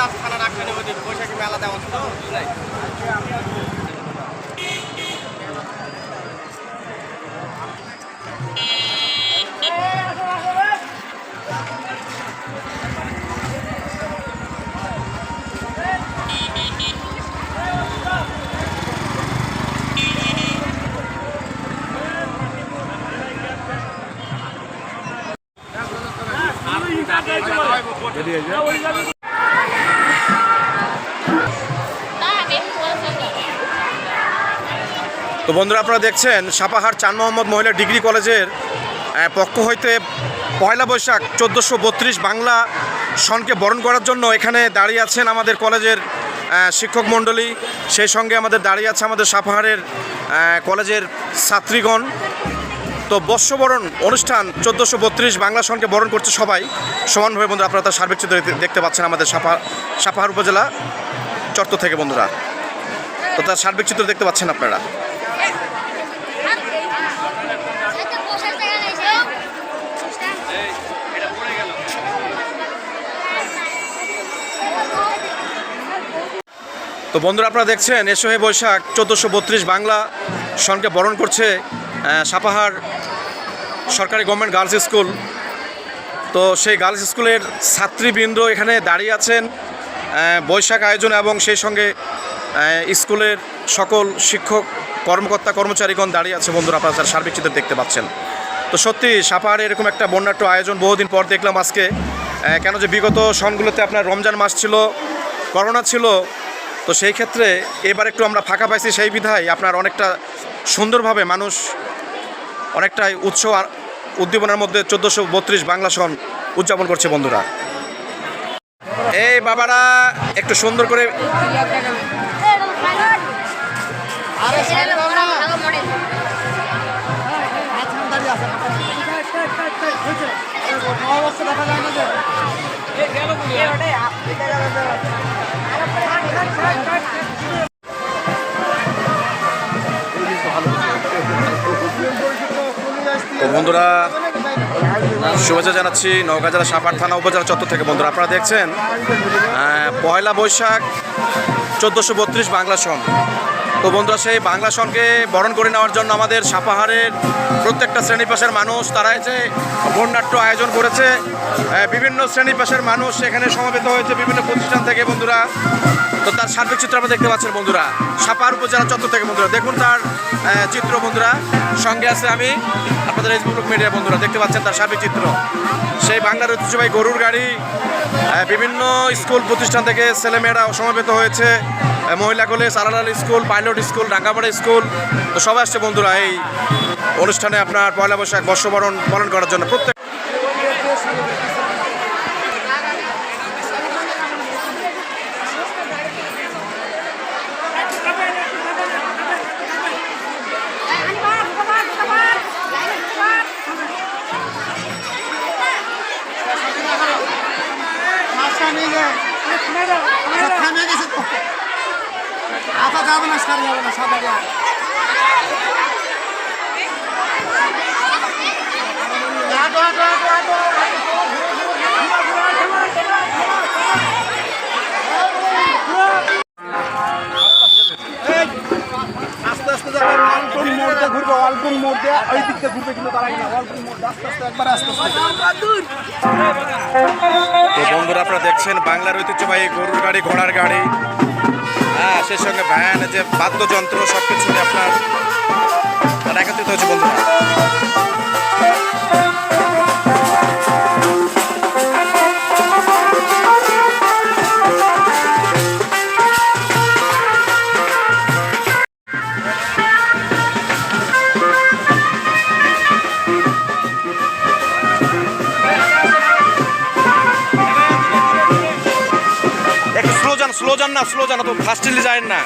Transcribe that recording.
আজ রাখতে নেব বৈশাখী মেলা দেওয়া ছিল নাই তো বন্ধুরা আপনারা দেখছেন সাপাহার চান মোহাম্মদ মহিলা ডিগ্রি কলেজের পক্ষ হইতে পয়লা বৈশাখ চোদ্দোশো বত্রিশ বাংলা সনকে বরণ করার জন্য এখানে দাঁড়িয়ে আছেন আমাদের কলেজের শিক্ষক মণ্ডলী। সেই সঙ্গে আমাদের দাঁড়িয়ে আছে আমাদের সাপাহারের কলেজের ছাত্রীগণ। তো বর্ষবরণ অনুষ্ঠান চোদ্দোশো বত্রিশ বাংলা সনকে বরণ করছে সবাই। সমানভাবে বন্ধুরা আপনারা তার সার্বিক চিত্র দেখতে- পাচ্ছেন আমাদের সাপা সাপাহার উপজেলা চর্ত থেকে বন্ধুরা। তো তার সার্বিক চিত্র দেখতে পাচ্ছেন আপনারা। তো বন্ধুরা আপনারা দেখছেন, এসো হে বৈশাখ, চোদ্দোশো বত্রিশ বাংলা সনকে বরণ করছে সাপাহার সরকারি গভর্নমেন্ট গার্লস স্কুল তো সেই গার্লস স্কুলের ছাত্রীবৃন্দ এখানে দাঁড়িয়ে আছেন বৈশাখ আয়োজন এবং সেই সঙ্গে স্কুলের সকল শিক্ষক, কর্মকর্তা, কর্মচারীগণ দাঁড়িয়ে আছে বন্ধুরা, আপনারা তার সার্বিক চিত্র দেখতে পাচ্ছেন। তো সত্যি, সাপাহারে এরকম একটা বন্যাট্য আয়োজন বহুদিন পর দেখলাম আজকে কেন যে বিগত সনগুলোতে আপনার রমজান মাস ছিল, করোনা ছিল তো সেই ক্ষেত্রে এবার একটু আমরা ফাঁকা পাইছি, সেই বিধায় আপনার অনেকটা সুন্দরভাবে মানুষ অনেকটাই উৎসব আর উদ্দীপনার মধ্যে চোদ্দোশো বত্রিশ বাংলা সন উদযাপন করছে বন্ধুরা। এই বাবারা, একটু সুন্দর করে বন্ধুরা, শুভেচ্ছা জানাচ্ছি নওগাঁ জেলা সাপার থানা উপজেলা চত্বর থেকে। বন্ধুরা, আপনারা দেখছেন পয়লা বৈশাখ চোদ্দোশো বত্রিশ বাংলা সন তো বন্ধুরা, সেই বাংলা সনকে বরণ করে নেওয়ার জন্য আমাদের সাপাহারের প্রত্যেকটা শ্রেণি পেশার মানুষ তারা যে বন্যাট্য আয়োজন করেছে বিভিন্ন শ্রেণি পেশার মানুষ এখানে সমবেত হয়েছে বিভিন্ন প্রতিষ্ঠান থেকে বন্ধুরা। তো তার সার্বিক চিত্র আমরা দেখতে পাচ্ছেন বন্ধুরা। সাপাহার উপজেলা চত্বর থেকে বন্ধুরা। দেখুন তার চিত্র বন্ধুরা। সঙ্গে আছে আমি, আপনাদের ফেসবুক মিডিয়া বন্ধুরা। দেখতে পাচ্ছেন তার সার্বিক চিত্র। সেই বাংলার ঐতিহ্যবাহী গরুর গাড়ি বিভিন্ন স্কুল প্রতিষ্ঠান থেকে ছেলেমেয়েরা সমাবেত হয়েছে। মহিলা college আলালাল school, pilot school Rangapara school, তো সবাই আসছে বন্ধুরা, এই অনুষ্ঠানে আপনার পয়লা বৈশাখ বর্ষবরণ পালন করার জন্য। প্রত্যেক আচ্ছা যাবে না সার যাবে না সাদা যাবে ওই ঘুরবে কিন্তু না অল্পন মোড়তে আস্তে আস্তে একবার আস্তে আস্তে। তো বন্ধুরা আপনারা দেখছেন বাংলার ঐতিহ্যবাহী গরুর গাড়ি ঘোড়ার গাড়ি। হ্যাঁ সেই সঙ্গে ভ্যান যে বাদ্যযন্ত্র সব কিছু আপনার তারা একত্রিত হচ্ছে বন্ধুরা। স্লো যান যান না স্লো যান তো ফার্স্ট যায় না।